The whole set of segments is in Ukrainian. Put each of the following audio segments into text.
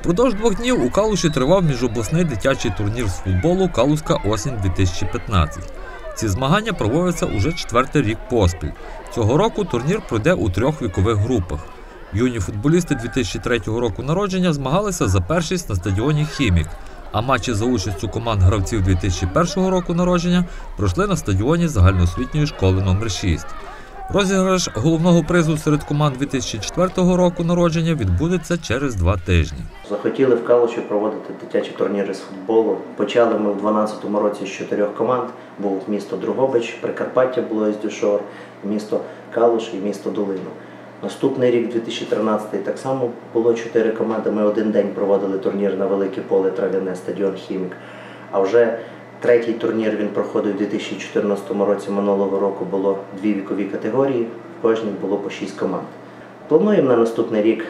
Впродовж двох днів у Калуші тривав міжобласний дитячий турнір з футболу Калуська осінь 2015. Ці змагання проводяться уже четвертий рік поспіль. Цього року турнір пройде у трьох вікових групах. Юні футболісти 2003 року народження змагалися за першість на стадіоні Хімік, а матчі за участю команд гравців 2001 року народження пройшли на стадіоні загальноосвітньої школи номер 6 Розіграш головного призу серед команд 2004 року народження відбудеться через два тижні. Захотіли в Калуші проводити дитячі турніри з футболу. Почали ми в 2012 році з чотирьох команд. Був місто Другобич, Прикарпаття було Дюшор, місто Калуш і місто Долину. Наступний рік, 2013, так само було чотири команди. Ми один день проводили турнір на велике поле Трав'яне, стадіон Хімік. А вже третій турнір він проходив у 2014 році. Минулого року було дві вікові категорії, в кожній було по шість команд. Плануємо на наступний рік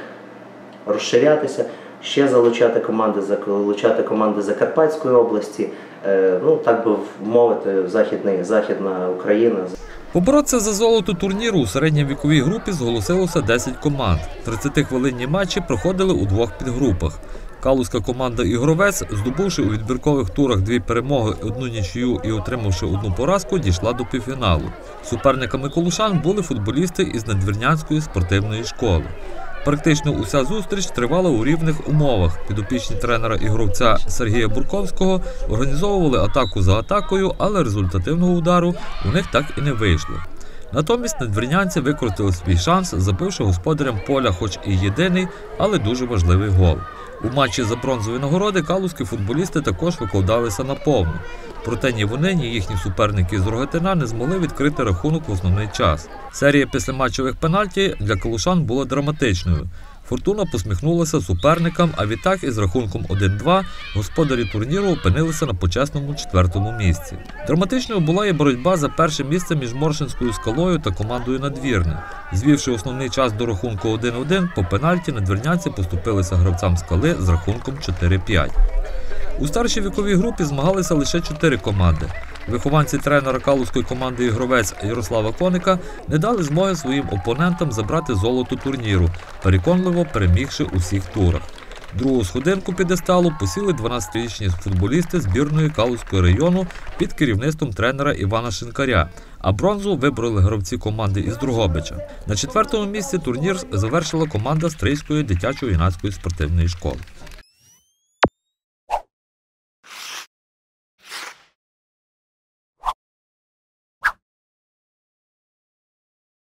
розширятися, ще залучати команди, залучати команди Закарпатської області, е, ну так би мовити, західний, Західна Україна. Поборотися за золото турніру у середній віковій групі зголосилося 10 команд. 30-хвилинні матчі проходили у двох підгрупах. Калузька команда Ігровець, здобувши у відбіркових турах дві перемоги, одну нічию і отримавши одну поразку, дійшла до півфіналу. Суперниками колушан були футболісти із надвірнянської спортивної школи. Практично уся зустріч тривала у рівних умовах. Підопічні тренера і гравця Сергія Бурковського організовували атаку за атакою, але результативного удару у них так і не вийшло. Натомість надвірнянці використали свій шанс, забивши господарям поля, хоч і єдиний, але дуже важливий гол. У матчі за бронзові нагороди калузькі футболісти також викладалися на повну. Проте ні вони, ні їхні суперники з Рогатина не змогли відкрити рахунок в основний час. Серія післяматчевих пенальті для калушан була драматичною. Фортуна посміхнулася суперникам, а відтак із рахунком 1-2 господарі турніру опинилися на почесному четвертому місці. Драматичною була і боротьба за перше місце між Моршинською скалою та командою Надвірне. Звівши основний час до рахунку 1-1, по пенальті надвірнянці поступилися гравцям скали з рахунком 4-5. У старшій віковій групі змагалися лише чотири команди. Вихованці тренера калузької команди ігровець Ярослава Коника не дали змоги своїм опонентам забрати золото турніру, переконливо перемігши у всіх турах. Другу сходинку підесталу посіли 12-річні футболісти збірної Калузького району під керівництвом тренера Івана Шинкаря, а бронзу вибрали гравці команди із Другобича. На четвертому місці турнір завершила команда Стрийської дитячо-юнацької спортивної школи.